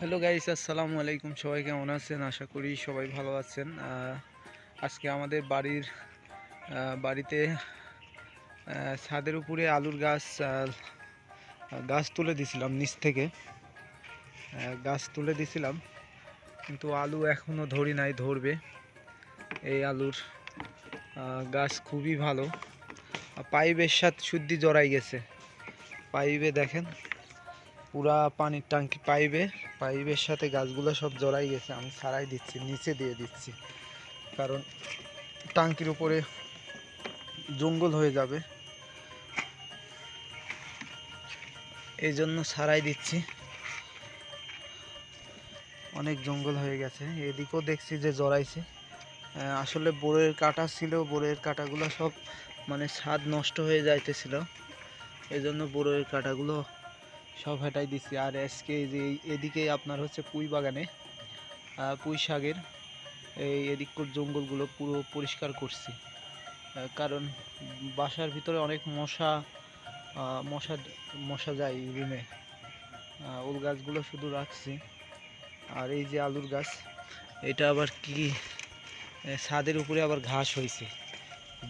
Hello guys আসসালামু আলাইকুম। সবাই কেমন আছেন? আশা করি সবাই ভালো আছেন। আজকে আমাদের বাড়ির বাড়িতে ছাদের উপরে আলুর গাছ গাছ তুলে দিছিলাম নিচ থেকে। গাছ তুলে দিছিলাম, কিন্তু আলু এখনও ধরি নাই, ধরবে। এই আলুর গাছ খুবই ভালো। পাইপের সাথে শুদ্ধি জড়াই গেছে। পাইপে দেখেন পুরা পানির ট্যাঙ্কি পাইপে, পাইপের সাথে গাছগুলো সব জড়াই গেছে, আমি ছাড়াই দিচ্ছি, নিচে দিয়ে দিচ্ছি। কারণ ট্যাঙ্কির উপরে জঙ্গল হয়ে যাবে। এই জন্য ছাড়াই দিচ্ছি। অনেক জঙ্গল হয়ে গেছে। এদিকেও দেখছি যে জড়াইছে। আসলে বোরের কাটা ছিল, বোরের কাটাগুলো সব মানে স্বাদ নষ্ট হয়ে যাইতেছিল। এই জন্য বোরের কাটাগুলো সব হেঁটাই দিচ্ছি আর আজকে যে এদিকে আপনার হচ্ছে পুঁই বাগানে পুঁই শাকের এই এদিকর জঙ্গলগুলো পুরো পরিষ্কার করছি। কারণ বাসার ভিতরে অনেক মশা মশা মশা যায় রুমে ওল গাছগুলো শুধু রাখছি। আর এই যে আলুর গাছ, এটা আবার কি ছাদের উপরে আবার ঘাস হয়েছে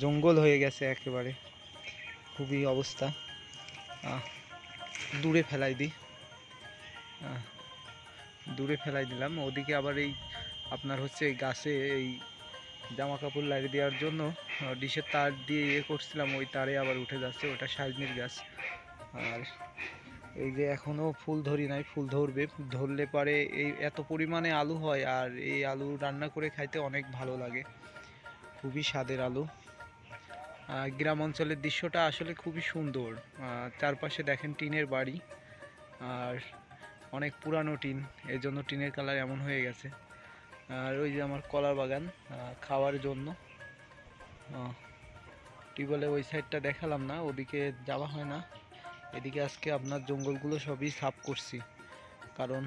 জঙ্গল হয়ে গেছে একেবারে। খুবই অবস্থা। দূরে ফেলাই দিই। দূরে ফেলাই দিলাম। ওদিকে আবার এই আপনার হচ্ছে এই গাছে এই জামা কাপড় লাগিয়ে দেওয়ার জন্য ডিশের তার দিয়ে ইয়ে করছিলাম, ওই তারে আবার উঠে যাচ্ছে, ওটা সাজনির গাছ। আর এই যে এখনও ফুল ধরি নাই, ফুল ধরবে। ধরলে পরে এই এত পরিমাণে আলু হয়, আর এই আলু রান্না করে খাইতে অনেক ভালো লাগে। খুবই স্বাদের আলু। গ্রাম অঞ্চলের দৃশ্যটা আসলে খুবই সুন্দর। চারপাশে দেখেন টিনের বাড়ি, আর অনেক পুরানো টিন এই জন্য টিনের কালার এমন হয়ে গেছে। আর ওই যে আমার কলার বাগান খাওয়ার জন্য। টিউবওয়েলে ওই সাইডটা দেখালাম না, ওদিকে যাওয়া হয় না। এদিকে আজকে আপনার জঙ্গলগুলো সবই সাফ করছি, কারণ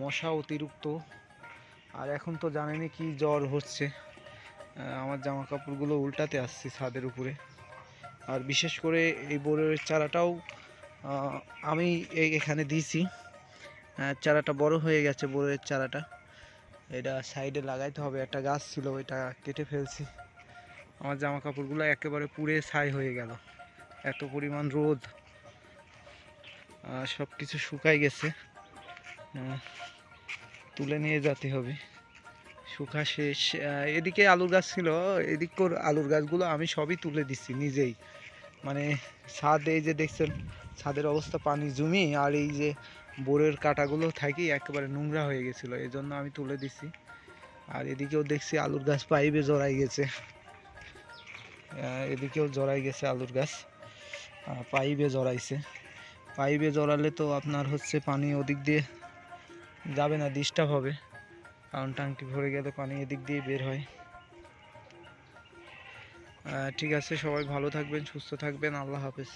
মশা অতিরিক্ত। আর এখন তো জানেনই কি জ্বর হচ্ছে। আমার জামা কাপড়গুলো উল্টাতে আসছি ছাদের উপরে। আর বিশেষ করে এই বড়ের চারাটাও আমি এখানে দিয়েছি। চারাটা বড় হয়ে গেছে বড়ের চারাটা। এটা সাইডে লাগাইতে হবে, একটা গাছ ছিল, ওইটা কেটে ফেলছি। আমার জামা কাপড়গুলো একেবারে পুড়ে ছাই হয়ে গেল। এত পরিমাণ রোদ। সব কিছু শুকাই গেছে। তুলে নিয়ে যেতে হবে। শুকা শেষ এদিকে আলুর গাছ ছিল এদিক এদিকর আলুর গাছগুলো আমি সবই তুলে দিচ্ছি নিজেই। মানে ছাদ, এই যে দেখছেন, ছাদের অবস্থা, পানি জমি, আর এই যে বোরের কাটাগুলো থাকি, একেবারে নোংরা হয়ে গেছিল এই জন্য আমি তুলে দিছি। আর এদিকেও দেখছি আলুর গাছ পাইপে জড়াই গেছে। এদিকেও জড়াই গেছে আলুর গাছ পাইপে জড়াইছে। পাইপে জড়ালে তো আপনার হচ্ছে পানি ওদিক দিয়ে যাবে না ডিস্টার্ব হবে। কারণ টাঙ্কি ভরে গেলে পানি এদিক দিয়ে বের হয়। ঠিক আছে, সবাই ভালো থাকবেন, সুস্থ থাকবেন, আল্লাহ হাফেজ।